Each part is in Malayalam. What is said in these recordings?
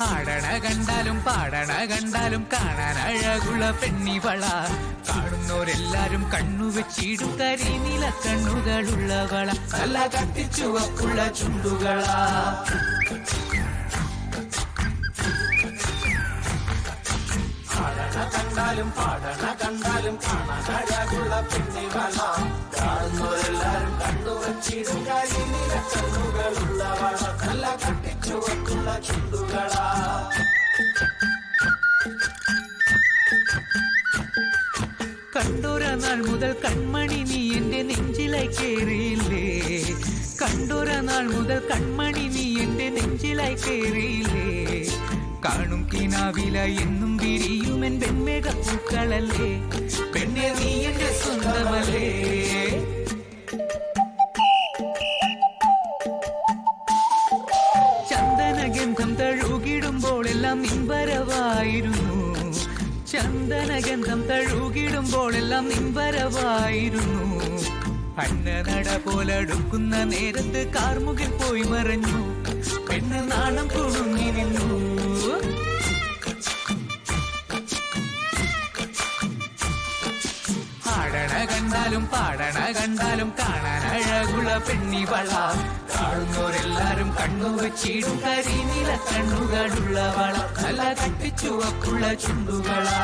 ആടണ കണ്ടാലും പാടണ കണ്ടാലും കാണാൻ അഴകുള്ള പെണ്ണിവള. കാണുന്നോരെല്ലാരും കണ്ണു വെച്ചിടും കരിനീല കണ്ണുകളുള്ളവള. നല്ല കത്തിച്ചുവപ്പുള്ള ചുണ്ടുകളാ. കണ്ടാലും പാടണ കണ്ടാലും പിന്നെ പെണ്ണിവള കാണുന്നവരെല്ലാരും കണ്ടുവച്ചിടും കരിനില കണ്ണുകളുള്ളവള നല്ല കട്ടിച്ചുവക്കുള്ള ചുണ്ടുകളാ. കണ്ടോര മുതൽ കൺമണി നീ എന്റെ നെഞ്ചിലായി കയറിയില്ലേ കണ്ടൊരനാൾ മുതൽ കൺമണി നീ എന്റെ നെഞ്ചിലായി കേറിയില്ലേ? കാണും കിനാവില എന്നും വിരിയുമെൻ വെൺമേഘ പൂക്കളല്ലേ? പെണ്ണെ നീ എന്റെ സ്വന്തമല്ലേ? ചന്ദനഗന്ധം തഴുകിടുമ്പോൾ എല്ലാം നിൻവരവായിരുന്നു അന്നനട പോലടുക്കുന്ന നേരത്ത് കാർമുകിൽ പോയി മറഞ്ഞു. പെണ്ണ് നാണം കുണുങ്ങി നിന്നു. ആടണ കണ്ടാലും പാടണ കണ്ടാലും കാണാൻ അഴകുള്ള പെണ്ണിവള കാണുന്നവരെല്ലാരും കണ്ണു വെച്ചിടും. കരിനീല കണ്ണുകളുള്ളവള നല്ല കട്ടിച്ചുവപ്പുള്ള ചുണ്ടുകളാ.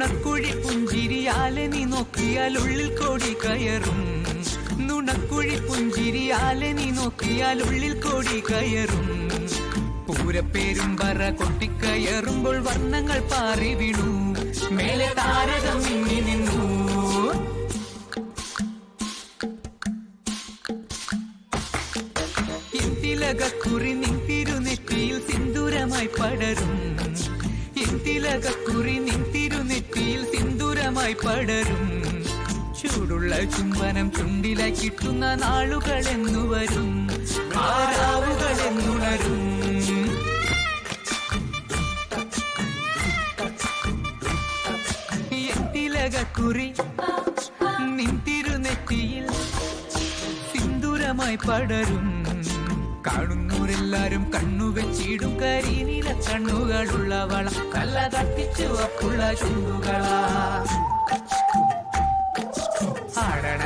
നുണക്കുഴി പുഞ്ചിരിയാലെ നീ നോക്കിയാൽ ഉള്ളിൽ കോടി കയറും. നുണക്കുഴി പുഞ്ചിരിയാലെ നീ നോക്കിയാൽ ഉള്ളിൽ കോടി കയറും. പൂരപ്പേരും പറ കൊട്ടിക്കയറുമ്പോൾ വർണങ്ങൾ പാറി മേലെ താരകം മിന്നി നിന്നു. ഇത്തിലകക്കുറി നിൻ തിരുനെറ്റിയിൽ സിന്ദൂരമായി പടരും. ഇത്തിലകക്കുറി നിൻ തിരുനെറ്റിയിൽ സിന്ദൂരമായി പടരും. ചൂടുള്ള ചുംബനം ചുണ്ടിലായി കിട്ടുന്ന നാളുകൾ എന്നു വരും. ആരാവുകൾ എന്നുണരും എന്തിലകക്കുറി നിൻ സിന്ദൂരമായി പടരും. കാണുന്നവരെല്ലാരും കണ്ണുവെച്ചിടും കരിനീല കണ്ണുകളുള്ളവള കല്ല തട്ടിച്ചു തട്ടിച്ചുവപ്പുള്ള ചുണ്ടുകളാ.